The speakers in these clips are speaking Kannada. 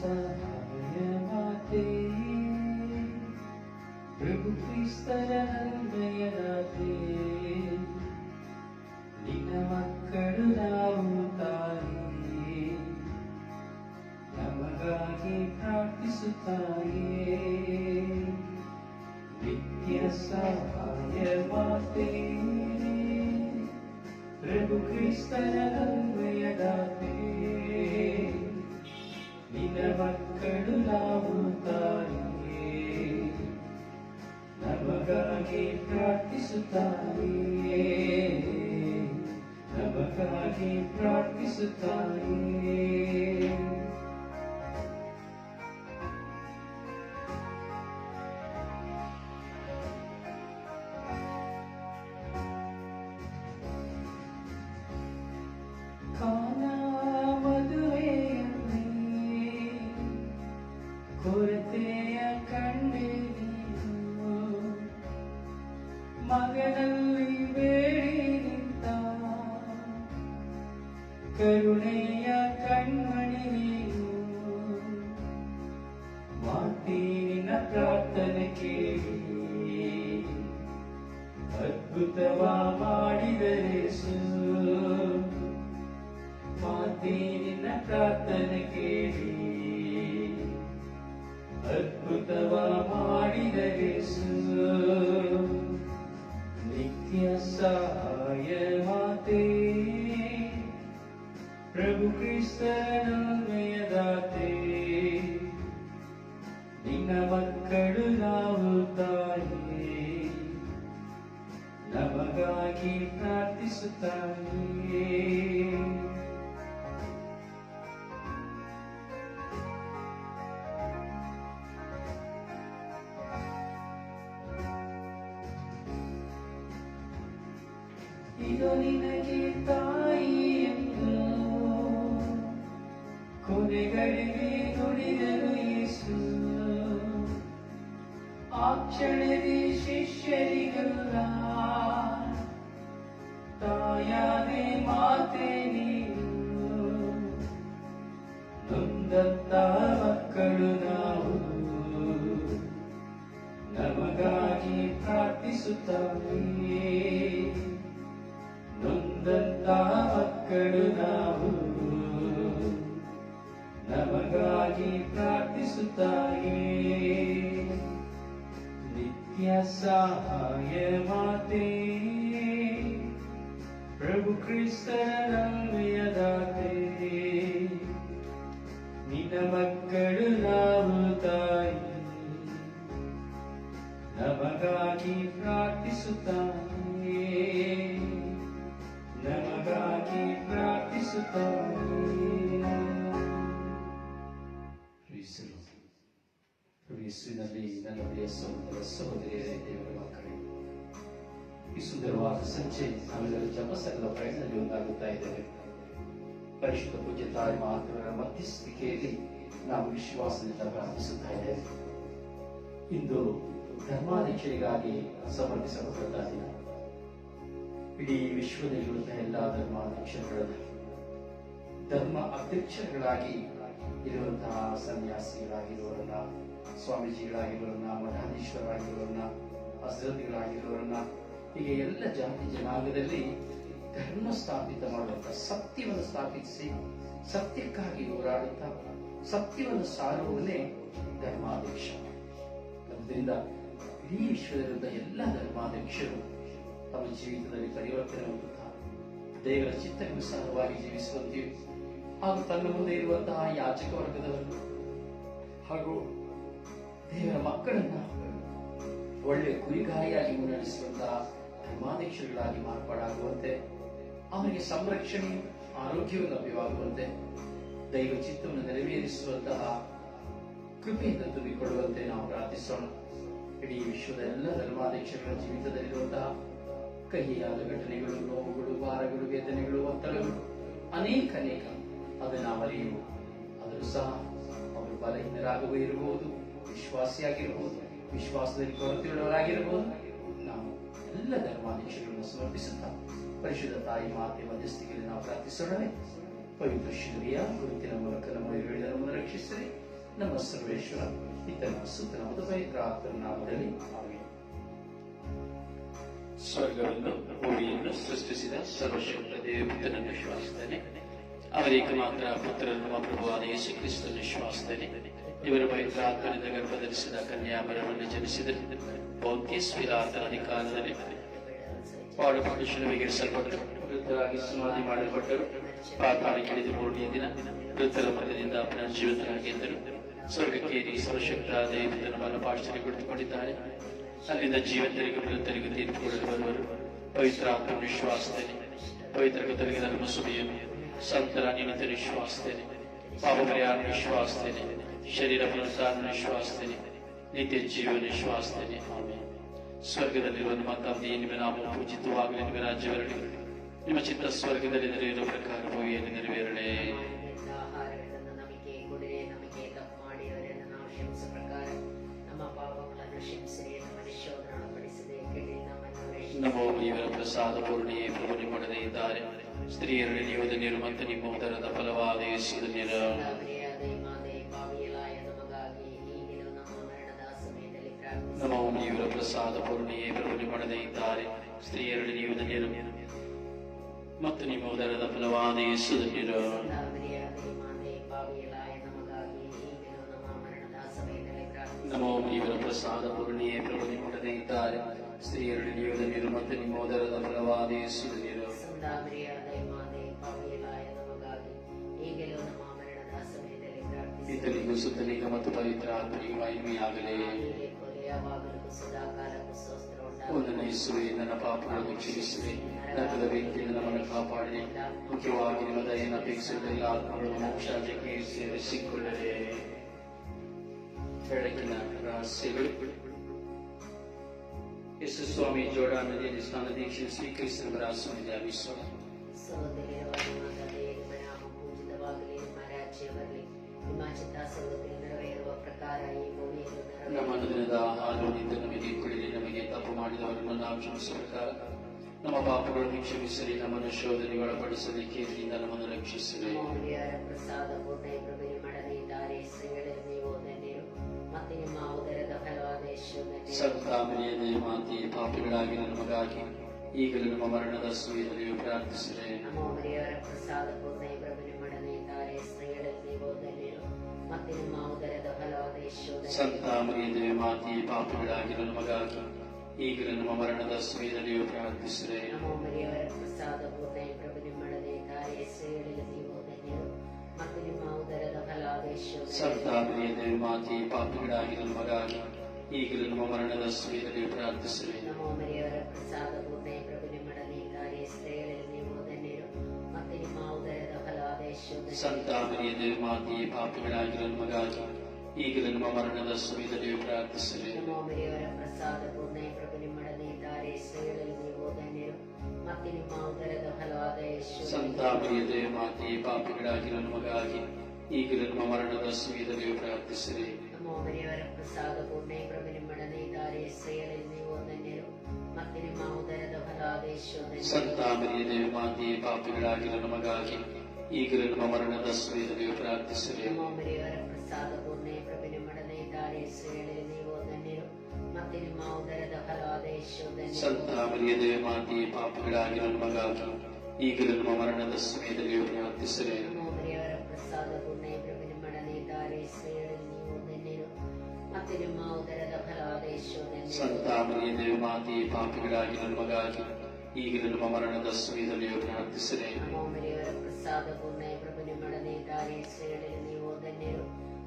Son. ನಮಗಾಗಿ ಪ್ರಾರ್ಥಿಸುತ್ತಾಯೇ ನಮಗಾಗಿ ಪ್ರಾರ್ಥಿಸುತ್ತಾಯೇ ಪ್ರಾರ್ಥನೆ ಕೇಳಿ ಕ್ಷಣದಿ ಶಿಷ್ಯರಿಗಲ್ಲ. ತಾಯಾದೆ ಮಾತೆ ನೀನು. ನೊಂದಂತ ಮಕ್ಕಳು ನಾವು. ನಮಗಾಗಿ ಪ್ರಾರ್ಥಿಸುತ್ತಾಯೇ ನೊಂದಂತ ಮಕ್ಕಳು ನಾವು. ನಮಗಾಗಿ ಪ್ರಾರ್ಥಿಸುತ್ತಾಯೇ ನಿತ್ಯ ಸಹಾಯ ಮಾತೆ ಪ್ರಭು ಕ್ರಿಸ್ತನ ನಲ್ಮೆಯದಾತೆ ನಿನ್ನ ಮಕ್ಕಳು ನಾವು ತಾಯಿ ನಮಗಾಗಿ ಪ್ರಾರ್ಥಿಸುತ್ತಾಯೇ ಪರಿಶುದ್ಧ ಪೂಜ್ಯ ತಾಯಿ ಮಾತುಗಳ ಮಧ್ಯಸ್ಥಿಕೆಯಲ್ಲಿ ನಾವು ವಿಶ್ವಾಸದಿಂದ ಪ್ರಾರ್ಥಿಸುತ್ತಾ ಇದ್ದೇವೆ ಇಂದು ಧರ್ಮಾಧ್ಯಕ್ಷರಿಗಾಗಿ ಸಮರ್ಪಿಸಲ್ಪಟ್ಟ ದಿನ. ಇಡೀ ವಿಶ್ವದಲ್ಲಿರುವಂತಹ ಎಲ್ಲ ಧರ್ಮಾಧ್ಯಕ್ಷರುಗಳನ್ನು ಧರ್ಮ ಅಧ್ಯಕ್ಷರುಗಳಾಗಿ ಇರುವಂತಹ ಸನ್ಯಾಸಿಗಳಾಗಿರುವವರನ್ನ ಸ್ವಾಮೀಜಿಗಳಾಗಿರೋರನ್ನ ಮಠಾಧೀಶರಾಗಿರೋರನ್ನ ಹಸ್ರತಿಗಳಾಗಿರೋರನ್ನ ಹೀಗೆ ಎಲ್ಲ ಜಾತಿ ಜನಾಂಗದಲ್ಲಿ ಧರ್ಮ ಸ್ಥಾಪಿತ ಮಾಡುವಂತ ಸತ್ಯವನ್ನು ಸ್ಥಾಪಿಸಿ, ಸತ್ಯಕ್ಕಾಗಿ ಹೋರಾಡುತ್ತಾ, ಸತ್ಯವನ್ನು ಸಾರುವುದೇ ಧರ್ಮಾಧ್ಯಕ್ಷ. ಆದ್ದರಿಂದ ಇಡೀ ವಿಶ್ವದಲ್ಲಿರುವ ಎಲ್ಲ ಧರ್ಮಾಧ್ಯಕ್ಷರು ತಮ್ಮ ಜೀವಿತದಲ್ಲಿ ಪರಿವರ್ತನೆ ಹೊಂದುತ್ತಾ, ದೇವರ ಚಿತ್ತಕ್ಕನುಸಾರವಾಗಿ ಜೀವಿಸುವಂತೆ ಹಾಗೂ ತನ್ನ ಮುಂದೆ ಇರುವಂತಹ ಯಾಚಕ ವರ್ಗದವರು ಹಾಗೂ ದೇವರ ಮಕ್ಕಳನ್ನ ಒಳ್ಳೆ ಕುರಿಗಾರಿಯಾಗಿ ಮುನ್ನಡೆಸುವಂತಹ ಧರ್ಮಾಧ್ಯಕ್ಷರುಗಳಾಗಿ ಮಾರ್ಪಾಡಾಗುವಂತೆ ಅವರಿಗೆ ಸಂರಕ್ಷಣೆ ಆರೋಗ್ಯವು ಲಭ್ಯವಾಗುವಂತೆ, ದೈವ ಚಿತ್ತವನ್ನು ನೆರವೇರಿಸುವಂತಹ ಕೃಪೆಯಿಂದ ತುಂಬಿಕೊಳ್ಳುವಂತೆ ನಾವು ಪ್ರಾರ್ಥಿಸೋಣ. ಇಡೀ ವಿಶ್ವದ ಎಲ್ಲ ಧರ್ಮಾಧ್ಯಕ್ಷಗಳ ಜೀವಿತದಲ್ಲಿರುವಂತಹ ಕಹಿಯಾದ ಘಟನೆಗಳು, ನೋವುಗಳು, ಭಾರಗಳು, ವೇದನೆಗಳು, ಒತ್ತಡಗಳು, ಅನೇಕ ಅನೇಕ ಅದನ್ನು ನಾವು ಅರಿಯುವು ಆದರೂ ಸಹ ಅವರು ಬಲಹೀನರಾಗುವ ಇರಬಹುದು, ವಿಶ್ವಾಸಿಯಾಗಿರಬಹುದು, ವಿಶ್ವಾಸದಲ್ಲಿ ಕೊರತೆಯುಳ್ಳವರಾಗಿರಬಹುದು. ಎಲ್ಲ ಧರ್ಮಾಧ್ಯಕ್ಷಗಳನ್ನು ಸಮರ್ಪಿಸುತ್ತಾ. ಪರಿಶುದ್ಧ ತಾಯಿ ಮಾತೆ ಮಧ್ಯಸ್ಥಿಕೆಯಲ್ಲಿ ನಾವು ಪ್ರಾರ್ಥಿಸೋಣವೇ. ಪವಿತ್ರ ಶಿಲುಬೆಯ ಗುರುತಿನ ಮೂಲಕ ನಮ್ಮ ನಮ್ಮನ್ನು ರಕ್ಷಿಸಿರಿ. ನಮ್ಮ ಸರ್ವೇಶ್ವರ ಈತನ ಸುತ್ತನ ಮತ್ತು ಪವಿತ್ರ ಆತ್ಮನ ನಾಮದಲ್ಲಿ ಆಮೆನ್. ಸ್ವರ್ಗವನ್ನು, ಭೂಮಿಯನ್ನು ಸೃಷ್ಟಿಸಿದ ಸರ್ವಶಕ್ತ ದೇವತನನ್ನು ವಿಶ್ವಾಸಿದ್ದಾನೆ ಅವರೇಕ ಮಾತ್ರ ಪುತ್ರನು ನಮ್ಮ ಪ್ರಭುವಾದ ಯೇಸು ಕ್ರಿಸ್ತನ ವಿಶ್ವಾಸಿದ್ದಾನೆ ಇವರ ಪವಿತ್ರ ಆತ್ಮನಿಂದ ಗರ್ಭಧರಿಸಿದ ಕನ್ಯಾಮರವನ್ನು ಜನಿಸಿದರು. ಬೌದ್ಧಿಸ್ವಿಲಾತನ ಅಧಿಕಾರದಲ್ಲಿ. ಪಾಡುಪಟ್ಟು ಶಿಲುಬೆಗೇರಿಸಲ್ಪಟ್ಟರು ವೃದ್ಧರಾಗಿ ಸಮಾಧಿ ಮಾಡಲ್ಪಟ್ಟರು. ಪಾತಾಳಕ್ಕೆ ಇಳಿದು ಮೂರನೇ ದಿನ ವೃದ್ಧರ ಮಧ್ಯದಿಂದ ಪುನರ್ಜೀವಿತರಾಗಿದ್ದರು ಸ್ವರ್ಗಕ್ಕೆ ಸರ್ವಶಕ್ತ ಸರ್ವಶಕ್ತ ಮನ ಪಾಶ್ಚರ್ಯ ಕುಳಿತುಕೊಂಡಿದ್ದಾರೆ ಅಲ್ಲಿಂದ ಜೀವಂತರಿಗೂ ವೃದ್ಧರಿಗೂ ತೀರ್ಪು ಕೊಡಲು ಬರುವರು. ಪವಿತ್ರ ಆತ್ಮ ವಿಶ್ವಾಸದಲ್ಲಿ ಪವಿತ್ರ ಕತರಿಗೆ ಧರ್ಮ ಸುಬಿಯನ್ನು ಸಂತರ ನಿಮಿತ್ತ ವಿಶ್ವಾಸದಲ್ಲಿ ಪಾಪ ಪರಿಹಾರ ವಿಶ್ವಾಸದಲ್ಲಿ ಶರೀರ ಪುನರುತ್ಥಾನ ವಿಶ್ವಾಸದಲ್ಲಿ ನಿತ್ಯ ಜೀವನ ವಿಶ್ವಾಸದಲ್ಲಿ ಆಮೇಲೆ ಸ್ವರ್ಗದಲ್ಲಿರುವ ನಮ್ಮ ತಂದೆಯೇ ನಿಮ್ಮ ನಾಮ ಪೂಜಿತವಾಗಲಿ ನಿಮ್ಮ ರಾಜ್ಯ ಬರಲಿ ನಿಮ್ಮ ಚಿತ್ತ ಸ್ವರ್ಗದಲ್ಲಿ ನೆರವೇರುವ ಪ್ರಕಾರ ಭೂಮಿಯಲ್ಲಿ ನೆರವೇರಲೇ ಆಹಾರಗಳನ್ನು ನಮಗೆ ಕೊಡಿರಿ ನಮಗೆ ತಪ್ಪು ಮಾಡಿದವರನ್ನು ನಾವು ಕ್ಷಮಿಸ ಪ್ರಕಾರ ನಮ್ಮ ಪಾಪಗಳನ್ನು ಕ್ಷಮಿಸಿರಿ ನಮ್ಮನ್ನು ಶೋಧನೊಳಪಡಿಸದೆ ಕೆಡಿ ನಮ್ಮನ್ನು ರಕ್ಷಿಸಿರಿ. ನಮೋ ಇವರ ಪ್ರಸಾದ ಪೂರ್ಣಿಯೇ ಪ್ರಭು ನಿಮ್ಮೊಡನೆ ಇದ್ದಾರೆ ಸ್ತ್ರೀಯರಲ್ಲಿ ನೀವು ಧನ್ಯರು ಮತ್ತು ನಿಮ್ಮ ಉದರದ ಫಲವಾದ ಯೇಸು ನಮೋ ಇವರ ಪ್ರಸಾದ ಪೂರ್ಣಿಯೇ ಪ್ರಭುನಿ ನಿಮ್ಮೊಡನೆ ಇದ್ದಾರೆ. ಸ್ತ್ರೀಯರಲ್ಲಿ ನೀವು ಧನ್ಯರು. ಮತ್ತು ನಿಮ್ಮ ಉದರದ ಫಲವಾದ ಯೇಸು ಧನ್ಯರು. ನಮೋ ಇವರ ಪ್ರಸಾದ ಪೂರ್ಣಿಯೇ ಪ್ರಭುನಿ ನಿಮ್ಮೊಡನೆ ಇದ್ದಾರೆ. ಸ್ತ್ರೀಯರಲ್ಲಿ ನೀವು ಧನ್ಯರು ಮತ್ತು ನಿಮ್ಮ ಉದರದ ಫಲವಾದ ಯೇಸು ಧನ್ಯರು. ಸಮಯದಲ್ಲಿ ಸುತ್ತನಿಗೂ ಮತ್ತು ಪವಿತ್ರ ಆತ್ಮನಿಗೂ ಮಹಿಮೆಯಾಗಲೇ. ಯಾವಾಗಲೂ ಸದಾ ಕಾಲಕ್ಕೂ ಸ್ತೋತ್ರ ಒಂದನೇ ಇಸುವೆ ನನ್ನ ಪಾಪಗಳನ್ನು ಕ್ಷಮಿಸಿದೆ ನರಕದ ವ್ಯಕ್ತಿಯಿಂದ ನಮ್ಮನ್ನು ಕಾಪಾಡಿದೆ ಮುಖ್ಯವಾಗಿ ನಿಮ್ಮ ದಯೆಯನ್ನು ಅಪೇಕ್ಷಿಸಿದ ಆತ್ಮಗಳು ಮೋಕ್ಷಾಜಕ್ಕೆ ಸೇರಿಸಿಕೊಳ್ಳದೆ ಬೆಳಕಿನ ರಹಸ್ಯಗಳು ಯೇಸು ಸ್ವಾಮಿ ಜೋಡ ನದಿಯಲ್ಲಿ ಸ್ನಾನ ದೀಕ್ಷೆ ಸ್ವೀಕರಿಸಿದ ರಹಸ್ಯವನ್ನು ಧ್ಯಾನಿಸೋಣ ಸಹೋದರಿಯರ ನಿಮ್ಮ ತಂದೆಯೇ ನಿಮ್ಮ ನಾಮ ಪೂಜಿತವಾಗಲಿ ನಿಮ್ಮ ರಾಜ್ಯ ಬರಲಿ ನಿಮ್ಮ ಚಿತ್ತ ಸ್ವರ್ಗದಲ್ಲಿ ನೆರವೇರುವ ಪ್ರಕಾರ ಈ ಭೂಮಿಯಲ್ಲೂ ನಮ್ಮ ನೆರವೇರಲಿ ದಿನದ ಆಹಾರದಿಂದ ನಮಗೆ ಕುಡಿಲಿ ನಮಗೆ ತಪ್ಪು ಮಾಡಿದವರನ್ನು ನಾವು ಕ್ಷಮಿಸುವ ಪ್ರಕಾರ ನಮ್ಮ ಪಾಪಗಳನ್ನು ಕ್ಷಮಿಸಲಿ ನಮ್ಮನ್ನು ಶೋಧನೆಗೆ ಒಳಪಡಿಸಲಿ ಕೇಂದ್ರದಿಂದ ನಮ್ಮನ್ನು ರಕ್ಷಿಸಲಿ ಮೌಲ್ಯರ ಪ್ರಸಾದ ಪೂರ್ಣ ಪ್ರಭು ಮಡದಿ ದಾರಿ ಸ್ತ್ರೀಗಳಲ್ಲಿ ನೀವು ಧನ್ಯರು ಮತ್ತೆ ನಿಮ್ಮ ಉದರದ ಫಲವಾದ ಯಶೋಧನ್ಯರು ಸತ್ತಾಮರಿಯದೇ ಮಾತಿ ಪಾಪಿಗಳಾಗಿ ನಮಗಾಗಿ ಈಗಲೂ ನಮ್ಮ ಮರಣದ ಸಮಯದಲ್ಲಿ ಪ್ರಾರ್ಥಿಸಿದೆ ನಮ್ಮ ಮರಿಯವರ ಪ್ರಸಾದ ಪೂರ್ಣ ಪ್ರಭು ಮಡದಿ ದಾರಿ ಸ್ತ್ರೀಗಳಲ್ಲಿ ನೀವು ಧನ್ಯರು ಮತ್ತೆ ನಿಮ್ಮ ಉದರದ ಫಲವಾದ ಯಶೋಧನ್ಯರು ಸಂತಾಮರಿಯದೇ ಮಾತಿ ಪಾಪಿಗಳಾಗಿ ನಮಗಾಗಿ ಈಗಲೂ ನಮ್ಮ ಮರಣದ ಸಮಯದಲ್ಲಿ ಪ್ರಾರ್ಥಿಸಿದೆ ನಮೋ ಮರಿಯವರ ಪ್ರಸಾದ ಪೂರ್ಣ ಪ್ರಭು ನಿಮ್ಮಡನೆ ದಾರಿ ಸೇಳಿಗೆ ನೀವು ಧನ್ಯರು ಮತ್ತು ನಿಮ್ಮ ಉದರದ ಫಲಾದ ಯಶೋಧನೆ ಸಂತಾಮರಿಯದೇ ಮಾತಿ ಪಾಪಿಗಳಾಗಿ ನಮಗಾಗಿ ಈಗಲೂ ನಮ್ಮ ಮರಣದ ಸಮಯದಲ್ಲಿ ಪ್ರಾರ್ಥಿಸಿದೆ ನಮೋ ಮರಿಯವರ ಪ್ರಸಾದ ಪೂರ್ಣ ಪ್ರಭು ನಿಮ್ಮಡನೆ ದಾರಿ ಸೇಳಿಗೆ ನೀವು ಧನ್ಯರು ಮತ್ತು ನಿಮ್ಮ ಉದರದ ಫಲಾದ ಯಶೋಧನೆ ಸಂತಾಮರಿಯದೇ ಮಾತಿ ಪಾಪಿಗಳಾಗಿ ನಮಗಾಗಿ ಈಗಲೂ ನಮ್ಮ ಮರಣದ ಸಮಯದಲ್ಲಿ ಪ್ರಾರ್ಥಿಸಿದೆ ನಮೋ ಮರಿಯವರ ಪ್ರಸಾದ ಪೂರ್ಣ ಪ್ರಭು ನಿಮ್ಮಡನೆ ದಾರಿ ಸೇಳಿಗೆ ನೀವು ಧನ್ಯರು ಮತ್ತು ನಿಮ್ಮ ಉದರದ ಫಲವಾದ ಯಶೋಧನೆ ಸಂತಾಮರಿಯದೇ ಮಾತಿ ಪಾಪಿಗಳಾಗಿ ನಮಗಾಗಿ ಈಗಲೂ ನಮ್ಮ ಮರಣದ ಸಮಯದಲ್ಲಿ ಪ್ರಾರ್ಥಿಸಿದೆ ನಮೋ ಮರಿಯವರ ಪ್ರಸಾದ ಪೂರ್ಣ ಪ್ರಭು ನಿಮ್ಮಡನೆ ದಾರಿ ಸೇಳಿಗೆ ನೀವು ಧನ್ಯರು ಮತ್ತು ನಿಮ್ಮ ಉದರದ ಫಲಾದ ಯಶೋಧನೆ ಸಂತಾಮರಿಯದೇ ಮಾತಿ ಪಾಪಿಗಳಾಗಿ ನಮಗಾಗಿ ಈಗಲೂ ನಮ್ಮ ಮರಣದ ಸಮಯದಲ್ಲಿ ಪ್ರಾರ್ಥಿಸಿದೆ ನಮ್ಮ ಮರಿಯವರ ಪ್ರಸಾದ ಪೂರ್ಣ ಪ್ರಭು ನಿಮ್ಮಡನೆ ದಾರಿ ಸೇಳಿ ನೀವು ಧನ್ಯರು ಮತ್ತೆ ನಿಮ್ಮ ಉದರದ ಫಲವಾದ ಯಶೋಧನೆ ಸಂತಾಮರಿಯದೇ ಮಾತಿ ಪಾಪಿಗಳಾಗಿ ನಮಗಾಗಿ ಈಗಲೂ ನಮ್ಮ ಮರಣದ ಸಮಯದಲ್ಲಿ ಪ್ರಾರ್ಥಿಸಿದೆ ನಮ್ಮ ಮರಿಯವರ ಪ್ರಸಾದ ಪೂರ್ಣ ಪ್ರಭು ನಿಮ್ಮಡನೆ ದಾರಿ ಸೇಳಿ ನೀವು ಧನ್ಯರು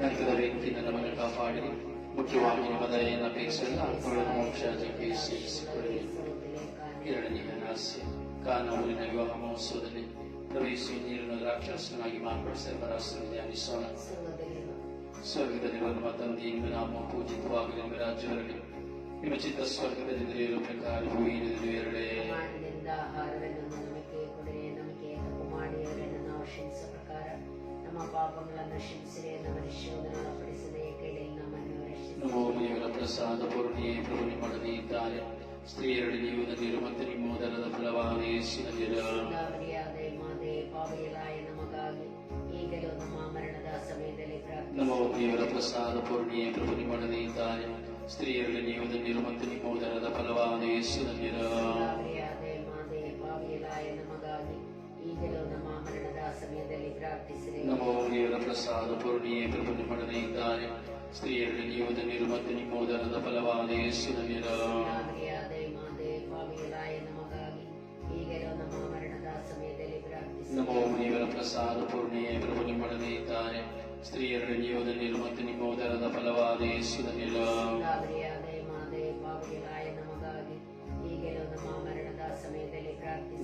ನರಕದ ವ್ಯಕ್ತಿಯಿಂದ ನಮ್ಮನ್ನು ಕಾಪಾಡಿ ಮುಖ್ಯವಾಗಿ ನಿಮ್ಮ ದಯೆಯನ್ನು ಅಪೇಕ್ಷಿಸಿದ ಆತ್ಮಗಳನ್ನು ಮೋಕ್ಷಕ್ಕೆ ಸೇರಿಸಿಕೊಳ್ಳಿ ಎರಡನೆಯ ರಹಸ್ಯ ಕಾನೂರಿನ ವಿವಾಹ ಮಹೋತ್ಸವದಲ್ಲಿ ಪ್ರವೇಶಿ ನೀರನ್ನು ದ್ರಾಕ್ಷಾಸನಾಗಿ ಮಾರ್ಪಡಿಸಿದ ಪರಾಸನ ಧ್ಯಾನಿಸೋಣ ಸರ್ವದಲ್ಲಿರುವ ಸ್ವರ್ಗದಲ್ಲಿರುವ ನಮ್ಮ ತಂದೆ ನಿಮ್ಮ ನಾಮ ಪೂಜಿತವಾಗಲಿ ನಿಮ್ಮ ರಾಜ್ಯ ಬರಲಿ ನಿಮ್ಮ ಚಿತ್ತ ಸ್ವರ್ಗದಲ್ಲಿ ನಡೆಯುವ ಪ್ರಕಾರ ಭೂಮಿಯಲ್ಲಿ ಎರಡೇ ಮಾಡಿನಿಂದ ಆಹಾರವನ್ನು ನಮಗೆ ಕೊಡಿರಿ ನಮಗೆ ತಪ್ಪು ಮಾಡಿಯವರನ್ನು ನಾವು പാപങ്ങളെന്ന് ക്ഷമിച്ചരേ പരിശോധനകളെ പഠിച്ചതേക്കിടയിൽ പ്രസാദപൂർണിയെ പ്രഭുനിമട നീത്താര സ്ത്രീയുടെ ജീവിത നിരുമത്തിന് മോദരത ഫലവാദേശിനിര നമോ ദേവര പ്രസാദപൂർണിയെ പ്രഭുനിമട നീത്താര സ്ത്രീയുടെ ജീവിത നിരുമത്തിന് മോദരത ഫലവാദേശിനിര ನಮೋ ದೇವರ ಪ್ರಸಾದ ಪೂರ್ಣಿಯೇ ನಿಮ್ಮೊಡನೆ ಇದ್ದಾರೆ ಸ್ತ್ರೀಯರಲ್ಲಿ ನೀವು ನೀರು ಮತ್ತು ನಿಮ್ಮ ಉದರದ ಫಲವಾದ ಯೇಸುವಿನ ನಮ್ಮ ದೇವರ ಪ್ರಸಾದ ಪೂರ್ಣಿಯೇ ನಿಮ್ಮೊಡನೆ ಇದ್ದಾರೆ ಸ್ತ್ರೀಯರಲ್ಲಿ ನೀವು ನೀರು ಮತ್ತು ನಿಮ್ಮ ಉದರದ ಫಲವಾದ ಯೇಸುವಿನ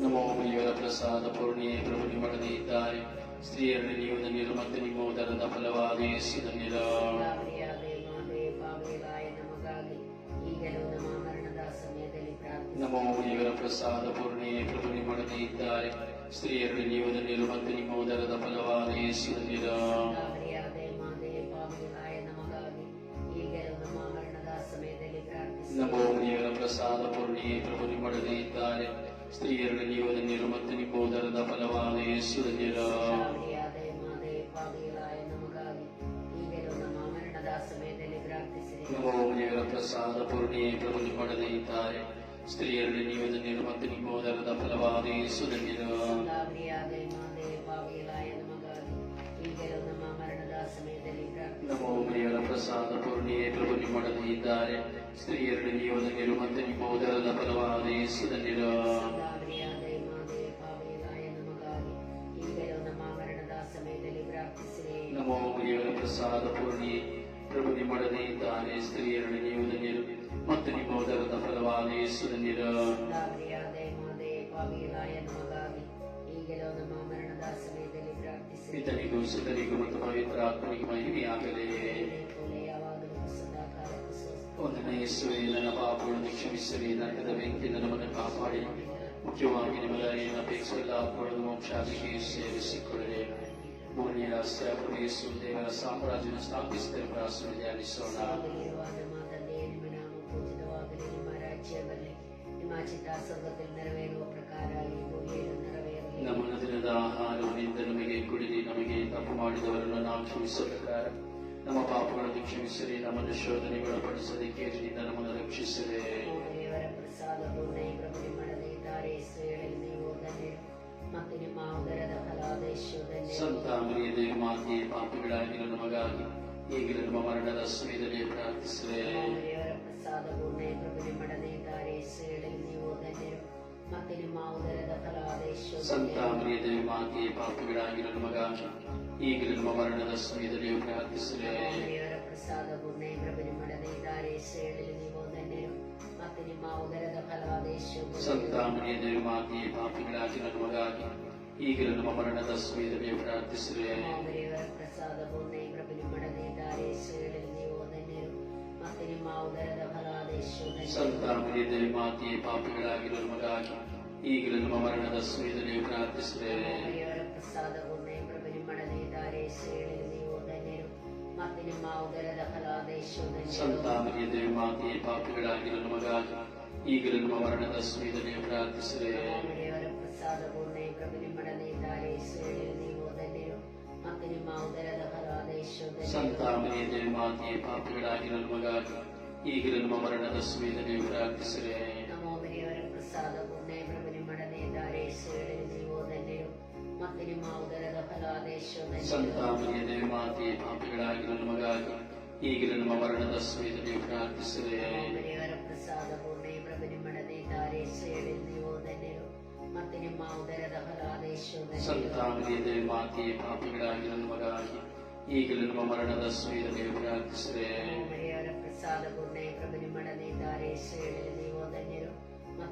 ನಮ್ಮ ದೇವರ ಪ್ರಸಾದ ಪೂರ್ಣಿಯೇ ಪ್ರಭು ನಿಮ್ಮೊಡನೆ ಇದ್ದಾರೆ ಸ್ತ್ರೀಯರಲ್ಲಿ ನೀವು ನೀರು ಮತ್ತು ನಿಮ್ಮ ಉದರದ ಫಲವಾದ ಯೇಸುವಿನ ಸುಂದರಿಯಾದ ಮಾತೆ ಪಾವಿಯಲಾಯ ನಮಗಾಗಿ ಈಗಲೂ ನಮ್ಮ ಮರಣದ ಸಮಯದಲ್ಲಿ ಪ್ರಾರ್ಥಿಸಿರಿ ನಮೋ ದೇವರ ಪ್ರಸಾದ ಪೂರ್ಣಿಯೇ ಪ್ರಭು ನಿಮ್ಮೊಡನೆ സ്ത്രീയരുടെ യോജനരും അഗ്നിബോധരുടെ ഫലമാണ് യേശുരഞ്ജരാ പ്രസാദ പൂർണിയെ പ്രപഞ്ചമടലേ താരെ. സ്ത്രീയരുടെ നിയോജനരും അഗ്നിബോധരുടെ ഫലമാണ് യേശുരഞ്ജരാ നമോ മരിയുടെ പ്രസാദ പൂർണിയെ പ്രപഞ്ചമടലേ താരെ. ಈಗಲೂ ನಮ್ಮ ಮರಣದ ಸಮಯದಲ್ಲಿ ಪ್ರಾರ್ಥಿಸಿರಿ ನಮೋ ದೇವರ ಪ್ರಸಾದ ಪೂರ್ಣಿ ಪ್ರಭು ನಿಮ್ಮೊಡನೆ ಇದ್ದಾನೆ ಸ್ತ್ರೀಯರಲ್ಲಿ ನೀವು ನೀರು ಮತ್ತು ನಿಮ್ಮ ಉದರದ ಫಲವಾದ ಪ್ರಾರ್ಥಿಸಿರಿ ಪಿತನಿಗೂ ಸುತನಿಗೂ ಮತ್ತು ಪವಿತ್ರ ಆತ್ಮನಿಗೆ ಮಹಿಮೆಯಾಗಲಿ. ಒಂದನೇ ಯೇಸುವೆ ನನ್ನ ಪಾಪಗಳನ್ನು ಕ್ಷಮಿಸಿರಿ ನರಕದ ಬೆಂಕಿಯಿಂದ ನಮ್ಮನ್ನು ಕಾಪಾಡಿ. ಮುಖ್ಯವಾಗಿ ನಿಮಗಾಗಿ ಅಪೇಕ್ಷೆಲ್ಲ ಆತ್ಮಗಳನ್ನು ಮೋಕ್ಷಾದಿಗೆ ಸೇರಿಸಿಕೊಳ್ಳಲಿ. ಮೂರನೇ ರಾಷ್ಟ್ರ ಪ್ರಭು ದೇವರ ಸಾಮ್ರಾಜ್ಯವನ್ನು ಸ್ಥಾಪಿಸಿದ ಪ್ರಾಸನ ಧ್ಯಾನಿಸೋಣ. ನಮ್ಮ ದಿನದ ಆಹಾರವನ್ನಿಂದ ನಮಗೆ ಕುಡಿದಿ ನಮಗೆ ತಪ್ಪು ಮಾಡಿದವರನ್ನು ನಾವು ಕ್ಷಮಿಸುವ ಪ್ರಕಾರ ನಮ್ಮ ಪಾಪಗಳನ್ನು ಕ್ಷಮಿಸಿರಿ ನಮ್ಮನ್ನು ಶೋಧನೆಗೊಳಪಡಿಸದೆ ಕೇರಿನಿಂದ ನಮ್ಮನ್ನು ರಕ್ಷಿಸಿರಿ ದೇವರ ಪ್ರಸಾದ ಪೂರ್ಣ ಪ್ರಭು ನಿಮ್ಮಡದೆ ಇದ್ದಾರೆ ಹೇಳಲು ನೀವು ಧನ್ಯರು ಮತ್ತು ನಿಮ್ಮ ಉದರದ ಫಲಾದ ಯಶೋಧನ್ಯರು ಸಂತ ಮರಿಯದೆ ಮಾತೆಯೇ ಪಾಪಿಗಳಾಗಿರೋ ನಮಗಾಗಿ ಈಗಲೂ ನಮ್ಮ ಮರಣದ ಸಮಯದಲ್ಲಿ ಪ್ರಾರ್ಥಿಸಿದೆ ದೇವರ ಪ್ರಸಾದ ಪೂರ್ಣ ಪ್ರಭು ನಿಮ್ಮಡದೆ ಇದ್ದಾರೆ ಹೇಳಲು ನೀವು ಧನ್ಯರು ಮತ್ತು ನಿಮ್ಮ ಉದರದ ಫಲಾದ ಸಂತ ಯಶೋಧನ್ಯರು ಮರಿಯದೆ ಮಾತೆಯೇ ಪಾಪಿಗಳಾಗಿರೋ ನಮಗಾಗಿ ಈಗಲೂ ನಮ್ಮ ಮರಣದ ಸಮಯದಲ್ಲಿ ಪ್ರಾರ್ಥಿಸಿದೆ ದೇವರ ಪ್ರಸಾದ ಪೂರ್ಣ ಪ್ರಭು ನಿಮ್ಮಡದೆ ಇದ್ದಾರೆ ಹೇಳಲು ನೀವು ಧನ್ಯರು ಮತ್ತು ನಿಮ್ಮ ಉದರದ ಫಲವಾದ ಸಂತ ಯಶೋಧನ್ಯರು ಮರಿಯದೆ ಮಾತೆಯೇ ಪಾಪಿಗಳಾಗಿರೋ ನಮಗಾಗಿ ಈಗಲೂ ഈ ഗ്രഹമരണ സമേതനെ പ്രാർത്ഥിച്ചേ ഈ ഗ്രഹമരണ സമേതനെ പ്രാർത്ഥിച്ചേ സന്താമനീയതയുമാകിയ സന്താമരിയദേവമാകിയ പാപികളാകിരുന്ന മകാൽ ഈകരുന്ന മരണത സ്മീതനെ പ്രാർത്ഥിച്ചേ സന്താമരിയദേവമാകിയ പാപികളാകിരുന്ന മകാൽ ഈകരുന്ന മരണത സ്മീതനെ പ്രാർത്ഥിച്ചേ നമോ പ്രസാദപൂർണേ സന്താമയനേമാതേ പ്രാർത്ഥിച്ചേ നന്മകാകും ഈകരണമ വർണതസ്മേതനെ പ്രാർത്ഥിച്ചതേ പ്രസാദപൂർണേ പ്രഭുനിമണനേ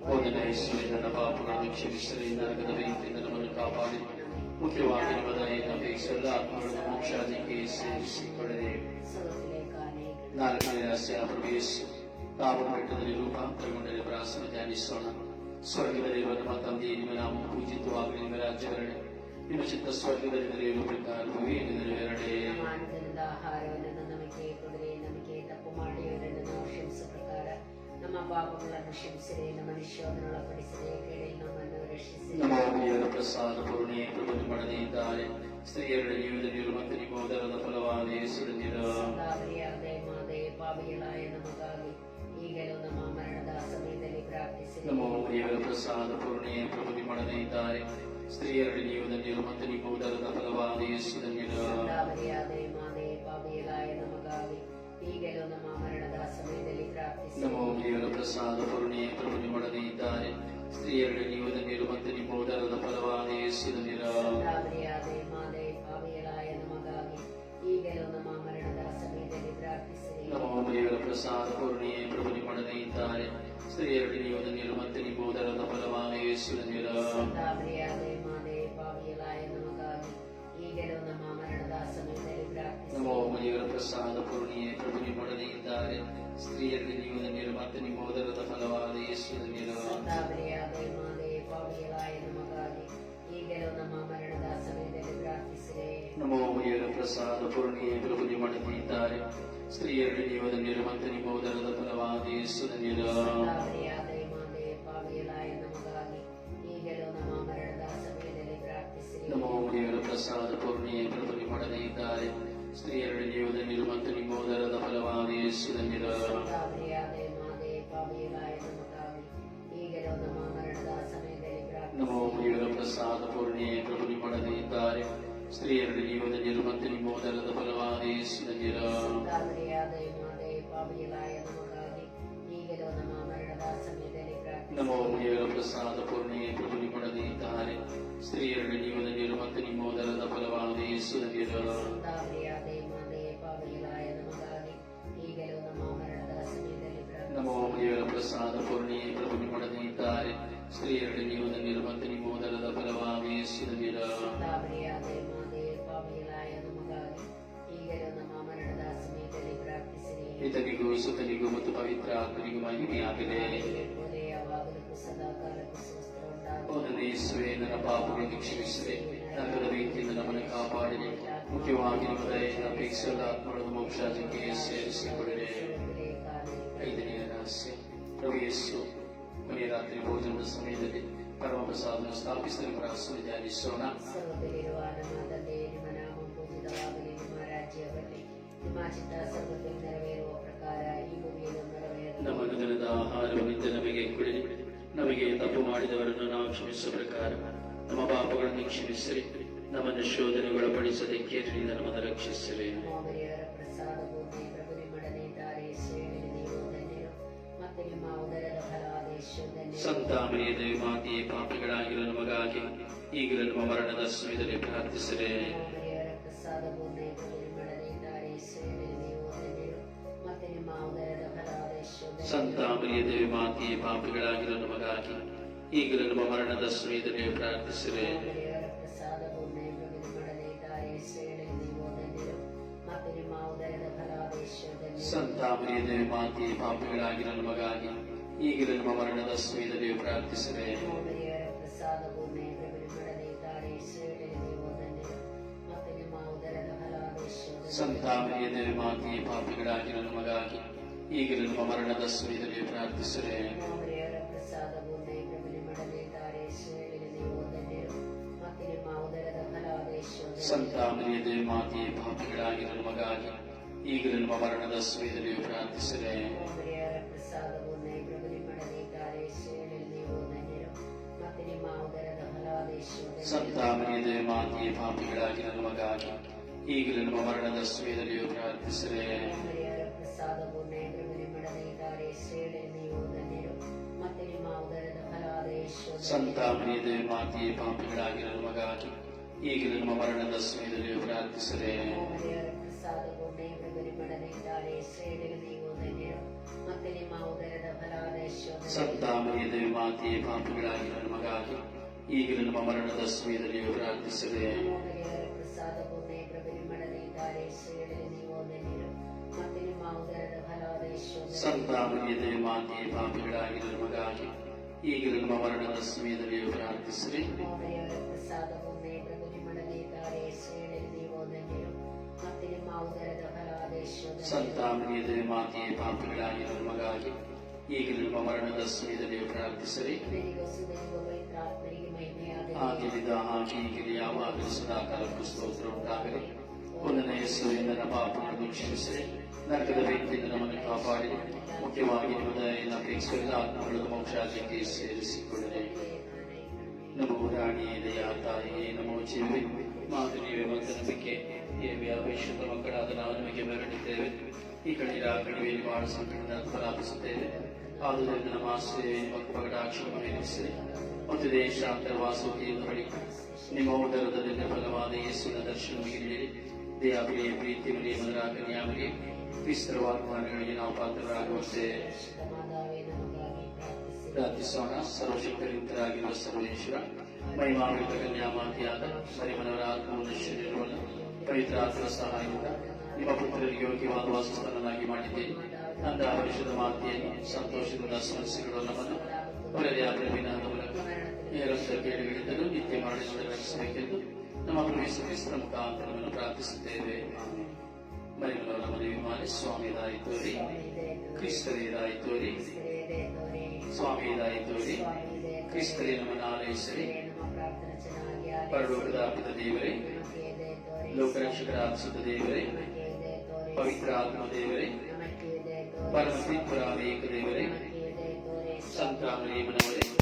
ഓർഗനൈസിന്റെ പാപ്പുകളും ക്ഷമിച്ചതിൽ നൽകുന്നവയും പിന്തുണമൊന്ന് കാപ്പാടി മുഖ്യവാഹിനികളായ അപേക്ഷ എല്ലാ ആത്മകളും മോക്ഷാദിക്ക് ശേഷിക്കൊള്ളരെ നാരായണ പ്രവേശ് താപപ്പെട്ടതിന് രൂപാന്തരമുണ്ടൊരു പ്രാസന ധ്യാനിച്ചോണം സ്വർഗവരവന മതം ദീനിമനാമം പൂജിത്വാഗ്നി രാജ്യവരുടെ വിമശിത്ത സ്വർഗവരവരെ രൂപക്കാർ ഭൂമി നിലവരുടെ ಪ್ರಸಾದ ಪೂರ್ಣೆ ಪ್ರಭು ನಿಮ್ಮೊಡನೆ ಇದ್ದಾರೆ ಸ್ತ್ರೀಯರ ಜೀವನದಲ್ಲಿರುವ ಮತ್ತು ನಿಮ್ಮ ಉದರದ ಫಲವಾದ ಯೇಸುವಿನ ಸಂದಾವರಿಯಾದೆ ಮಾದೆ ಪಾವಿಗಳಾಯ ನಮಗಾಗಿ ಈಗಲೂ ನಮ್ಮ ಮರಣದ ಸಮಯದಲ್ಲಿ ಪ್ರಾರ್ಥಿಸಿರಿ ನಮ್ಮ ದೇವರ ಪ್ರಸಾದ ಪೂರ್ಣೆ ಪ್ರಭು ನಿಮ್ಮೊಡನೆ ಇದ್ದಾರೆ ಸ್ತ್ರೀಯರ ಜೀವನದಲ್ಲಿರುವ ಮತ್ತು ನಿಮ್ಮ ಉದರದ ಫಲವಾದ ಯೇಸುವಿನ ಸಂದಾವರಿಯಾದೆ ಪ್ರಸಾದ ಕರುಣೆಯ ಪ್ರಭು ನಿಮ್ಮೊಡನೆ ಇದ್ದಾರೆ. ಸ್ತ್ರೀಯರ ಜೀವನದಲ್ಲಿರುವ ಮತ್ತು ನಿಮ್ಮ ಉದರದ ಫಲವಾದ ನಮಗಾಗಿ ಈಗಲೂ ನಮ್ಮ ದೇವರ ಪ್ರಸಾದ ಪೂರ್ಣೆ ಪ್ರಭು ನಿಮ್ಮೊಡನೆ ಇದ್ದಾರೆ. ಸ್ತ್ರೀಯರ ದೇವರ ಪ್ರಸಾದ ಪೂರ್ಣೆ ಪ್ರಭು ಮಾಡಿಕೊಂಡಿದ್ದಾರೆ. ಸ್ತ್ರೀಯರು ನೀವು ಧನ್ಯರು ಮತ್ತು ನಿಮ್ಮ ಉದರದ ಫಲವಾದ ಯೇಸು ಸಂದಾವರಿಯಾದೆ ಪ್ರಸಾದ ಪೂರ್ಣೆ ಪ್ರಭು ನಿಮ್ಮೊಡನೆ ಇದ್ದಾರೆ. ನೀವು ಜೀವನದಲ್ಲಿರುವ ಮತ್ತು ನಿಮ್ಮ ಉದರದ ಸಮಯದಲ್ಲಿ ಪ್ರಾರ್ಥಿಸಿರಿ. ಪಿತನಿಗೂ ಸುತನಿಗೂ ಮತ್ತು ಪವಿತ್ರ ಆತ್ಮನಿಗೂ ಮಹಿಮೆಯಾಗಿದೆ ಉಂಟಾಗಲಿ. ನನ್ನ ಪಾಪಗಳನ್ನು ಕ್ಷಮಿಸಿದೆ ನರಕದ ರೀತಿಯಿಂದ ನಮ್ಮನ್ನು ಕಾಪಾಡಿದೆ ಮುಖ್ಯವಾಗಿ ನಿಮ್ಮ ದಯೆಯನ್ನು ಅಪೇಕ್ಷಿಸಲು ಆತ್ಮಗಳನ್ನು ಮೋಕ್ಷಾಜಕ್ಕೆ ಸೇರಿಸಿಕೊಳ್ಳಿದೆ ಐದನೇ ರಹಸ್ಯ. ಯೇಸು ಕೊನೆಯ ರಾತ್ರಿ ಭೋಜನದ ಸಮಯದಲ್ಲಿ ಪರಮ ಪ್ರಸಾದವನ್ನು ಸ್ಥಾಪಿಸಲು ಪ್ರಾರ್ಥನೆ ಧ್ಯಾನಿಸೋಣ ನಮ್ಮ ನಮ್ಮ ಅನುದಿನದ ನಮಗೆ ಕುಡಿದು ನಮಗೆ ತಪ್ಪು ಮಾಡಿದವರನ್ನು ನಾವು ಕ್ಷಮಿಸುವ ಪ್ರಕಾರ ನಮ್ಮ ಪಾಪಗಳನ್ನು ಕ್ಷಮಿಸಿರಿ. ನಮ್ಮನ್ನು ಶೋಧನೆಗೊಳಪಡಿಸದೆ ಕೇರಿನಿಂದ ನಮ್ಮನ್ನು ರಕ್ಷಿಸಿರಿ. ಯೇಸು ಧನ್ಯರು ಸಂತಾಮರಿಯ ದೇವಮಾತೆಯೇ ಪಾಪಿಗಳಾಗಿರೋ ನಮಗಾಗಿ ಈಗಲೂ ನಮ್ಮ ಮರಣದ ಸಮಯದಲ್ಲಿ ಪ್ರಾರ್ಥಿಸಿರೆ ಮೋದರಿಯವರ ಪ್ರಸಾದ ಭೂಮಿ ಪ್ರಭು ನಿಮ್ಮೊಡನೆ ಇದ್ದಾರೆ ಸೇವೆ ನೀವು ಧನ್ಯರು ಮತ್ತೆ ನಿಮ್ಮ ಉದರದ ಫಲವಾದ ಯೇಸು ಧನ್ಯರು ಸಂತಾಮರಿಯ ದೇವಮಾತೆಯೇ ಪಾಪಿಗಳಾಗಿರೋ ನಮಗಾಗಿ ಈಗಲೂ ನಮ್ಮ ಮರಣದ ಸಮಯದಲ್ಲಿ ಪ್ರಾರ್ಥಿಸಿರೆ ದೇವರ ಪ್ರಸಾದ ಭೂಮಿ ಪ್ರಭು ನಿಮ್ಮೊಡನೆ ಇದ್ದಾರೆ ಸೇವೆ ನೀವು ಧನ್ಯರು ಮತ್ತೆ ನಿಮ್ಮ ಉದರದ ಫಲವಾದ ಯೇಸು ಧನ್ಯರು ಸಂತಾಮರಿಯ ದೇವಮಾತೆಯೇ ಪಾಪಿಗಳಾಗಿರೋ ನಮಗಾಗಿ ಈಗಲೂ ನಮ್ಮ ಮರಣದ ಸಮಯದಲ್ಲಿ ಪ್ರಾರ್ಥಿಸಿರೆ ಮೋದರಿಯವರ ಪ್ರಸಾದ ಭೂಮಿ ಪ್ರಭು ನಿಮ್ಮೊಡನೆ ಇದ್ದಾರೆ ಸೇವೆ ನೀವು ಧನ್ಯರು ಮತ್ತೆ ನಿಮ್ಮ ಉದರದ ಫಲವಾದ ಯೇಸು ಧನ್ಯರು ಸಂತಾಮರಿಯ ದೇವಮಾತೆಯೇ ಪಾಪಿಗಳಾಗಿರೋ ನಮಗಾಗಿ ಈಗಲೂ ನಮ್ಮ ಮರಣದ ಸಮಯದಲ್ಲಿ ಪ್ರಾರ್ಥಿಸಿರೆ ಮೋದರಿಯವರ ಪ್ರಸಾದ ಭೂಮಿ ಪ್ರಭು ನಿಮ್ಮೊಡನೆ ಇದ್ದಾರೆ ಸೇವೆ ನೀವು ಧನ್ಯರು ಮತ್ತೆ ನಿಮ್ಮ ಉದರದ ಫಲವಾದ ಯೇಸು ಧನ್ಯರು ಸಂತಾಮರಿಯ ದೇವಮಾತೆಯೇ ಪಾಪಿಗಳಾಗಿರೋ ನಮಗಾಗಿ ಈಗಲೂ ನಮ್ಮ ಮರಣದ ಸಮಯದಲ್ಲಿ ಪ್ರಾರ್ಥಿಸಿರೆ സത്താമനെ ദയമാക്കിയ പാപികളാക്കി നന്മകാക്കി ഈകലും മരണതസ്മേതയോ പ്രാർത്ഥിച്ചേ സന്താമനെ ദയമാക്കിയ പാപികളാക്കി നന്മകാക്കി ഈകലും മരണതസ്മേതയോ പ്രാർത്ഥിച്ചേ സന്താമനെ ദയമാക്കിയ പാപികളാക്കി നന്മകാക്കി ಈಗಲೂ ನಮ್ಮ ಮರಣದ ಸಮಯದಲ್ಲಿಯೂ ಪ್ರಾರ್ಥಿಸಿರೆ ಮರಿಯರ ಪ್ರಸಾದ ಪೂರ್ಣ ಬಿಡುಗಡೆ ಇದ್ದಾರೆ ಶ್ರೇಷ್ಠ ನೀವು ಧನ್ಯರು ಮತ್ತೆ ನಿಮ್ಮ ಉದರದ ಫಲವಾದ ಯೇಸುವಿನ ಸಂತಾಮನಿಯದೆ ಮಾತಿಯ ಪಾಪಿಗಳಾಗಿ ನಮಗಾಗಿ ಈಗಲೂ ನಮ್ಮ ಮರಣದ ಸಮಯದಲ್ಲಿಯೂ ಪ್ರಾರ್ಥಿಸಿರೆ ಮರಿಯರ ಪ್ರಸಾದ ಪೂರ್ಣ ಬಿಡುಗಡೆ ಇದ್ದಾರೆ ಶ್ರೇಷ್ಠ ನೀವು ಧನ್ಯರು ಮತ್ತೆ ನಿಮ್ಮ ಉದರದ ಫಲವಾದ ಯೇಸುವಿನ ಸಂತಾಮನಿಯದೆ ಮಾತಿಯ ಪಾಪಿಗಳಾಗಿ ನಮಗಾಗಿ ಈಗಲೂ ನಮ್ಮ ಮರಣದ ಸಮಯದಲ್ಲಿಯೂ ಪ್ರಾರ್ಥಿಸಿರೆ ಆಗಿಲಿದ ಹಾಗೆ ಯಾವಾಗಲೂ ಸದಾಕಾಲಕ್ಕೂ ಸ್ತೋತ್ರ ಉಂಟಾಗಲಿ. ಒಂದನೇ ನನ್ನ ಪಾಪಗಳನ್ನು ಕ್ಷಮಿಸಿರಿ ನರಕದ ವ್ಯಕ್ತಿಯಿಂದ ನಮ್ಮನ್ನು ಕಾಪಾಡಿ, ಮುಖ್ಯವಾಗಿ ಹೃದಯನ ದಯೆಯನ್ನು ಆತ್ಮಗಳು ಮೋಕ್ಷಾಗ್ಯಕ್ಕೆ ಸೇರಿಸಿಕೊಳ್ಳಲಿ. ನಮೋ ರಾಣಿಯೇ ದಯಾ ತಾಯಿಯೇ ನಮೋ ಜೀವೇ ಮಾಧುರ್ಯವೇ ಮತ್ತು ನಂಬಿಕೆ ಏವೆ ಅಪೇಕ್ಷಿತ ಮಕ್ಕಳಾದ ನಾವು ನಿಮಗೆ ಬೆರಳಿದ್ದೇವೆ ಈ ಕಡೆ ಆ ಕಣಿವೆಯಲ್ಲಿ ಬಹಳ ಸಂಕಟದ ಫಲಾಪಿಸುತ್ತೇವೆ ಆದುದರಿಂದ ನಮ್ಮ ಆಶ್ರಯ ಮಕ್ಕಳ ನಿಲ್ಲಿಸಿರಿ ಮತ್ತು ದೇಶಾಂತರ ವಾಸುಕಿಯನ್ನು ಬಳಿ ನಿಮ್ಮ ಉದರದಲ್ಲಿ ಫಲವಾದ ಯೇಸುವಿನ ನೀಡಿ ದೇಯಾಬಲಿಯ ಪ್ರೀತಿ ಮನೆಯ ಮದರ ಕನ್ಯಾಮರಿಗೆ ಕ್ರಿಸ್ತರ ವಾಗ್ದಾನಗಳಿಗೆ ನಾವು ಪಾತ್ರರಾಗುವಂತೆ ಪ್ರಾರ್ಥಿಸೋಣ ಸರ್ವಶಕ್ತರಿಂತರಾಗಿರುವ ಸರ್ವೇಶ್ವರ ಮಹಿಮಾಮೃತ ಕನ್ಯಾಮಾತಿಯಾದ ಮರಿಮನವರ ಆತ್ಮವನ್ನು ಶರೀರವನ್ನು ಪವಿತ್ರ ಆತ್ಮ ಸಹಾಯದಿಂದ ನಿಮ್ಮ ಪುತ್ರರಿಗೆ ಯೋಗ್ಯವಾದ ವಾಸಸ್ಥಾನನಾಗಿ ಮಾಡಿದ್ದೇನೆ ನಂದ ಪರಿಶುದ್ಧ ಮಾತೆಯನ್ನು ಸಂತೋಷದಿಂದ ಸ್ಮರಿಸಿಗಳು ನಮ್ಮನ್ನು ಅಪ್ರವಿನಾದ ಮೂಲಕ ನೇರಂತರ ಕೇಳುಗಳಿದ್ದರೂ ನಿತ್ಯ ಮಾಡಿಸುವ ರಕ್ಷಿಸಬೇಕೆಂದು ನಮ್ಮ ಪ್ರವೇಶ ಕ್ರಿಸ್ತರ ಮುಖಾಂತರವನ್ನು ಪ್ರಾರ್ಥಿಸುತ್ತೇವೆ. ಮರಿಮನವರ ಮನವಿ ಮಾಡಿ ಸ್ವಾಮಿದಾಯಿತೋರಿ ಕ್ರಿಸ್ತರೇದಾಯಿತೋರಿ ಸ್ವಾಮಿದಾಯಿತೋರಿ ಸ್ವಾಮಿ ನಮ್ಮನ್ನು ತೋರಿ. ನಮ್ಮ ನಮ್ಮನ್ನು ಆಲಯಿಸಲಿ. ಪರಲೋಕದ ಪಿತ ದೇವರೇ ತೋರಿ ಲೋಕರಕ್ಷಕರ ಆತ್ಮದ ದೇವರೇ ತೋರಿ ಪವಿತ್ರ ಆತ್ಮ ದೇವರೇ ನಮಗೆ ಪರಮ ತ್ರಿಪುರಾದ ಏಕ ದೇವರೇ ನಮಗೆ ಇದೆ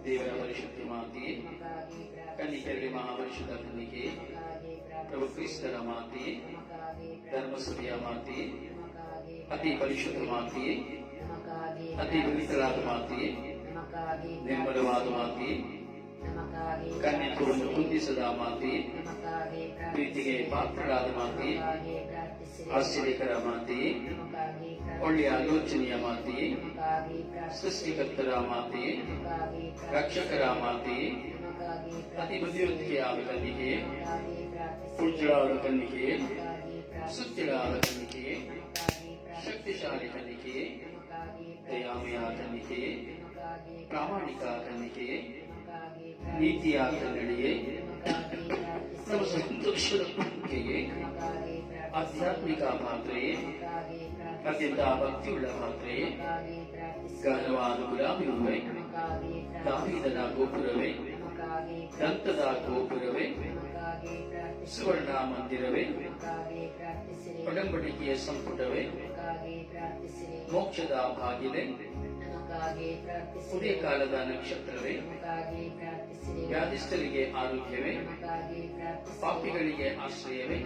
ತೋರಿ ಸಂತಾಮರೇಮನವರೇ ನಮಗಾಗಿ ಪ್ರಾರ್ಥನೆ ದೇವರ ಪರಿಶುದ್ಧ ಮಾತೆಯೇ ನಮಗಾಗಿ ಪ್ರಾರ್ಥನೆ ಕನ್ನಿಕೆಯರಿಗೆ ಮಹಾಪರಿಶುದ್ಧ ಕನ್ನಿಕೆಯೇ ನಮಗಾಗಿ ಪ್ರಭು ಪ್ರಾರ್ಥನೆ ಕ್ರಿಸ್ತರ ಮಾತೆಯೇ ನಮಗಾಗಿ ಧರ್ಮಸಭೆಯ ಮಾತೆಯೇ ನಮಗಾಗಿ ಅತಿ ಪರಿಶುದ್ಧ ಮಾತೆಯೇ ನಮಗಾಗಿ ಅತಿ ಪವಿತ್ರರಾದ ಮಾತೆಯೇ ನಮಗಾಗಿ ನಿರ್ಮಲವಾದ ಮಾತೆಯೇ ನಮಗಾಗಿ ಕನ್ಯತ್ವವನ್ನು ಕುಂದಿಸದ ಮಾತೆಯೇ ನಮಗಾಗಿ ಪ್ರೀತಿಗೆ ಪಾತ್ರರಾದ ಮಾತೆಯೇ ನಮಗಾಗಿ ಪ್ರಾರ್ಥಿಸಿರಿ ಆಶ್ಚರ್ಯಕರ ಮಾತೆಯೇ ನಮಗಾಗಿ ಒಳ್ಳೆಯ ಆಲೋಚನೆಯ ಮಾತೆಯೇ ನಮಗಾಗಿ ಪ್ರಾರ್ಥಿಸಿರಿ ಸೃಷ್ಟಿಕರ್ತರ ಮಾತೆಯೇ ನಮಗಾಗಿ ರಕ್ಷಕರ ಮಾತೆಯೇ ನಮಗಾಗಿ ಅತಿ ಬುದ್ಧಿವಂತಿಕೆಯಾದ ಕನ್ನಿಕೆಯೇ ನಮಗಾಗಿ ಪ್ರಾರ್ಥಿಸಿರಿ ಉಜ್ಜಳಾದ ಕನ್ನಿಕೆಯೇ ನಮಗಾಗಿ ಪ್ರಾರ್ಥಿಸಿರಿ ಸುತ್ತಿಳಾದ ಕನ್ನಿಕೆಯೇ ನಮಗಾಗಿ ಪ್ರಾರ್ಥಿಸಿರಿ ಶಕ್ತಿಶಾಲಿ ಕನ್ನಿಕೆಯೇ ನಮಗಾಗಿ ದಯಾಮಯ ಕನ್ನಿಕೆಯೇ ನಮಗಾಗಿ ಪ್ರಾಮಾಣಿಕ ಕನ್ನಿಕೆಯೇ ನಮಗಾಗಿ ನೀತಿಯ ಕನ್ನಡಿಯೇ ನಮಗಾಗಿ ನಮ್ಮ ಪ್ರಾರ್ಥಿಸಿರಿ ಸಂತೋಷದ ಕನ್ನಿಕೆಯೇ ನಮಗಾಗಿ ಪ್ರಾರ್ಥಿಸಿರಿ ಆಧ್ಯಾತ್ಮಿಕ ಮಾತ್ರೆಯೇ ಅತ್ಯಂತ ಭಕ್ತಿಯುಳ್ಳ ಮಾತ್ರೆಯೇ ಗಾನವಾದ ಗುಲಾಬಿರುವೆ ದಾವಿದನ ಗೋಪುರವೇ, ದಂತದ ಗೋಪುರವೇ ಸುವರ್ಣ ಮಂದಿರವೇ ಒಡಂಬಡಿಕೆಯ ಸಂಪುಟವೇ, ಮೋಕ್ಷದ ಬಾಗಿಲೆ ಉದಯ ಕಾಲದ ನಕ್ಷತ್ರವೇ ವ್ಯಾಧಿಸ್ಥರಿಗೆ ಆರೋಗ್ಯವೇ? ಪಾಪಿಗಳಿಗೆ ಆಶ್ರಯವೇ?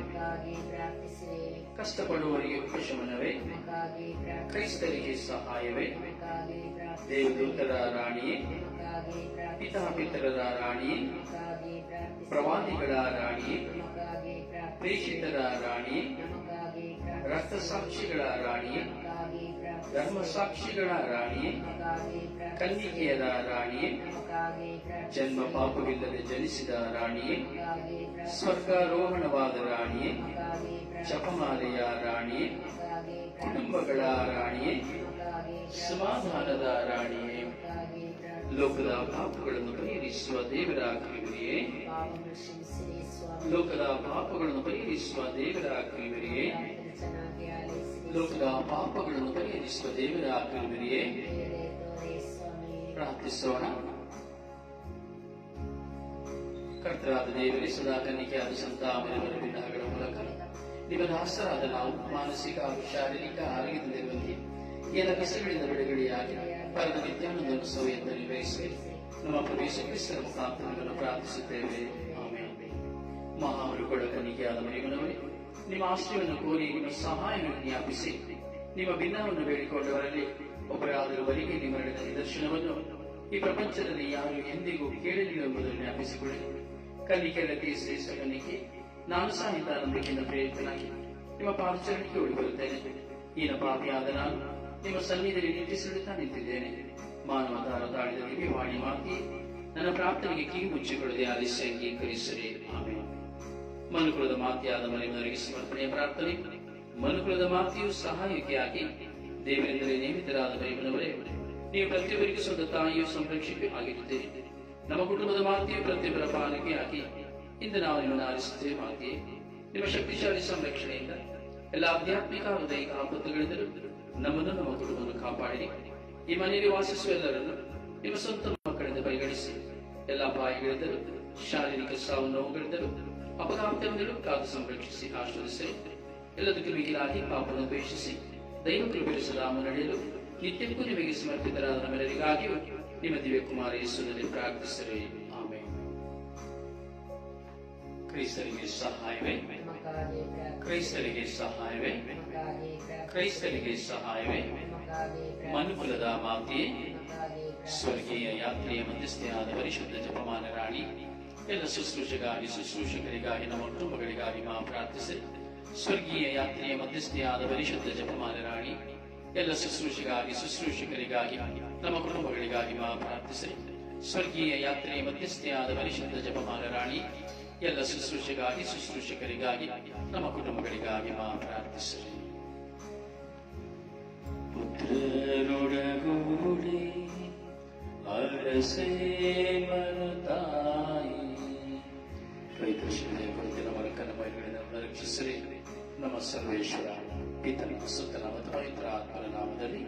ಕಷ್ಟಪಡುವವರಿಗೆ ಉಪಶಮನವೇ ಕ್ರೈಸ್ತರಿಗೆ ಸಹಾಯವೇ? ದೇವದೂತರ ರಾಣಿಯೇ? ಪಿತಾಪಿತರದ ರಾಣಿಯೇ? ಪ್ರವಾದಿಗಳ ರಾಣಿಯೇ? ಪ್ರೇಷಿತರ ರಾಣಿಯೇ? ರಕ್ತಸಾಕ್ಷಿಗಳ ರಾಣಿಯೇ? ನಮಗಾಗಿ ಸಾಕ್ಷಿಗಳ ಪ್ರಾರ್ಥಿಸಿರಿ ಕನ್ನಿಕೆಯರ ರಾಣಿಯೇ ಜನ್ಮ ಪಾಪವಿಲ್ಲದೆ ಜನಿಸಿದ ರಾಣಿ ಸ್ವರ್ಗಾರೋಹಣವಾದ ರಾಣಿ ಜಪಮಾಲೆಯ ನಮಗಾಗಿ ಕುಟುಂಬಗಳ ರಾಣಿ ಸಮಾಧಾನದ ರಾಣಿಯೇ ಲೋಕದ ಪಾಪಗಳನ್ನು ಪರಿಹರಿಸುವ ದೇವರ ಸ್ವಾಮಿ. ಲೋಕದ ಪಾಪಗಳನ್ನು ಪರಿಹರಿಸುವ ದೇವರ ಕೃಪೆಯೇ ಲೋಕದ ಪಾಪಗಳನ್ನು ಪರಿಹರಿಸುವ ದೇವರ ಕೃಪೆಯೇ ಪ್ರಾರ್ಥಿಸೋಣ. ಕರ್ತರಾದ ದೇವರೇ, ಸದಾ ಕನ್ನಿಕೆಯಾದ ಮನೆಯವರ ವಿಧಾನಗಳ ಮೂಲಕ ನಿಮ್ಮ ದಾಸರಾದ ನಾವು ಮಾನಸಿಕ ಶಾರೀರಿಕ ಆರೋಗ್ಯದಲ್ಲಿರುವಂತೆ ಎಲ್ಲ ಕಸಗಳಿಂದ ಬಿಡುಗಡೆಯಾಗಿ ಪರದ ವಿದ್ಯಾನಂದ ಎಂದು ನಿರ್ವಹಿಸಿ ನಮ್ಮ ಪ್ರವೇಶ ಕ್ರಿಸ್ತರ ಪ್ರಾರ್ಥನೆಗಳನ್ನು ಪ್ರಾರ್ಥಿಸುತ್ತೇವೆ. ಆಮೇಲೆ ಮಹಾಮರುಗಳ ಕನಿಕೆಯಾದ ಮರಿಮನವರೇ ನಿಮ್ಮ ಆಸ್ತಿಯನ್ನು ಕೋರಿ ನಿಮ್ಮ ಸಹಾಯವನ್ನು ಜ್ಞಾಪಿಸಿ. ನಿಮ್ಮ ಭಿನ್ನವನ್ನು ಬೇಡಿಕೊಂಡವರಲ್ಲಿ ಒಬ್ಬರಾದರೂ ಬರಿಗೆ ನಿಮ್ಮ ನಡೆದ ನಿದರ್ಶನವನ್ನು ಈ ಪ್ರಪಂಚದಲ್ಲಿ ಯಾರು ಎಂದಿಗೂ ಕೇಳಲಿಲ್ಲ ಎಂಬುದನ್ನು ಜ್ಞಾಪಿಸಿಕೊಳ್ಳಿ. ಕಲಿಕೆಲ್ಲಕ್ಕೆ ಶ್ರೇಷ್ಠ ಕಲಿಕೆ ನಾನು ಸಹಿತ ನಂಬಿಕೆಯಿಂದ ಪ್ರೇರಿತನಾಗಿ ನಿಮ್ಮ ಪಾದಚರಣೆಗೆ ಉಳಿಬರುತ್ತೇನೆ ಈನ ಪಾಪಿಯಾದ ನಾನು ನಿಮ್ಮ ಸನ್ನಿಧಿಯಲ್ಲಿ ನಿಟ್ಟಿಸಿಡುತ್ತಾ ನಿಂತಿದ್ದೇನೆ. ಮಾನವ ದಾರ ತಾಳಿದ ವಾಣಿ ಮಾತಿ, ನನ್ನ ಪ್ರಾರ್ಥನೆಗೆ ಕಿವಿ ಮುಚ್ಚಿಕೊಳ್ಳದೆ ಅಂಗೀಕರಿಸಲಿ. ಆಮೇಲೆ ಮನುಕುಲದ ಮಾತೆಯಾದ ಮನೆಯವರಿಗೆ ಸಮರ್ಪಣೆಯ ಪ್ರಾರ್ಥನೆ. ಮನುಕುಲದ ಮಾತೆಯು ಸಹಾಯಕಿಯಾಗಿ ದೇವರಿಂದಲೇ ನೇಮಿತರಾದ ಮನೆಯವರೇ, ನೀವು ಪ್ರತಿಯೊಬ್ಬರಿಗೆ ಸ್ವಂತ ತಾಯಿಯು ಸಂರಕ್ಷಕೆ ಆಗಿರುತ್ತೀರಿ ನಮ್ಮ ಕುಟುಂಬದ ಮಾತೆಯು ಪ್ರತಿಯೊಬ್ಬರ ಪಾಲನೆಯಾಗಿ ಇಂದು ನಾವು ನಿಮ್ಮನ್ನು ಆರಿಸುತ್ತೇವೆ ಮಾತೆಯೇ. ನಿಮ್ಮ ಶಕ್ತಿಶಾಲಿ ಸಂರಕ್ಷಣೆಯಿಂದ ಎಲ್ಲ ಆಧ್ಯಾತ್ಮಿಕ ದೈಹಿಕ ಆಪತ್ತುಗಳಿಂದಲೂ ನಮ್ಮನ್ನು ನಮ್ಮ ಕುಟುಂಬವನ್ನು ಕಾಪಾಡಿರಿ. ಈ ಮನೆಯಲ್ಲಿ ವಾಸಿಸುವ ಎಲ್ಲರನ್ನು ನಿಮ್ಮ ಸ್ವಂತ ಮಕ್ಕಳಿಂದ ಪರಿಗಣಿಸಿ. ಎಲ್ಲ ಅಪಾಯಗಳಿದ್ದರು ಶಾರೀರಿಕ ಸಾವು ನೋವುಗಳಿದ್ದರು ಅಪಘಾತಗಳಿಂದಲೂ ಕಾದು ಸಂರಕ್ಷಿಸಿ ಆಶ್ರಯಿಸಿ ಎಲ್ಲದಕ್ಕೂ ಮಿಗಿಲಾಗಿ ಪಾಪವನ್ನು ದ್ವೇಷಿಸಿ ದೈವ ಕೃಪೆಯ ಸದಾ ನಡೆಯಲು ನಿತ್ಯಕ್ಕೂ ನಿಮಗೆ ಸಮರ್ಪಿತರಾದ ನಮ್ಮೆಲ್ಲರಿಗಾಗಿಯೂ ನಿಮ್ಮ ದಿವ್ಯ ಕುಮಾರ ಯೇಸುನಲ್ಲಿ ಪ್ರಾರ್ಥಿಸಿರಿ. ಆಮೇಲೆ ಕ್ರೈಸ್ತರಿಗೆ ಸಹಾಯವೇ? ಕ್ರೈಸ್ತರಿಗೆ ಸಹಾಯವೇ? ಕ್ರೈಸ್ತರಿಗೆ ಸಹಾಯವೇ? ಮನುಕುಲದ ಮಾತೆಯೇ? ಸ್ವರ್ಗೀಯ ಯಾತ್ರೆಯ ಮಧ್ಯಸ್ಥೆಯಾದ ಪರಿಶುದ್ಧ ಜಪಮಾನ ರಾಣಿ ಎಲ್ಲ ಶುಶ್ರೂಷಗಾಗಿ ಶುಶ್ರೂಷಕರಿಗಾಗಿ, ನಮ್ಮ ಕುಟುಂಬಗಳಿಗಾಗಿ ಮಾ ಪ್ರಾರ್ಥಿಸಿ. ಸ್ವರ್ಗೀಯ ಯಾತ್ರೆಯ ಮಧ್ಯಸ್ಥೆಯಾದ ಪರಿಶುದ್ಧ ಜಪಮಾಲೆ ರಾಣಿ, ಎಲ್ಲ ಶುಶ್ರೂಷೆಗಾಗಿ, ಶುಶ್ರೂಷಕರಿಗಾಗಿ, ನಮ್ಮ ಕುಟುಂಬಗಳಿಗಾಗಿ ಮಾ ಪ್ರಾರ್ಥಿಸಿ. ಸ್ವರ್ಗೀಯ ಯಾತ್ರೆಯ ಮಧ್ಯಸ್ಥೆಯಾದ ಪರಿಶುದ್ಧ ಜಪಮಾಲೆ ರಾಣಿ, ಎಲ್ಲ ಶುಶ್ರೂಷೆಗಾಗಿ, ಶುಶ್ರೂಷಕರಿಗಾಗಿ, ನಮ್ಮ ಕುಟುಂಬಗಳಿಗಾಗಿ ಮಾ ಪ್ರಾರ್ಥಿಸಿ. ಪುತ್ರರೊಡಗೂಡಿ ಅರಸೇ ಮನು ವೈದ್ಯಶ್ರೀಯ ಕುರಿತಿನ ನಮ್ಮ ಮೈಗಳಿಂದ ರಕ್ಷಿಸಲಿ ನಮ್ಮ ಸರ್ವೇಶ್ವರ ಪಿತನ ಸುತ್ತನ ಮತ್ತು ಪವಿತ್ರ ಆತ್ಮನ ನಾಮದಲ್ಲಿ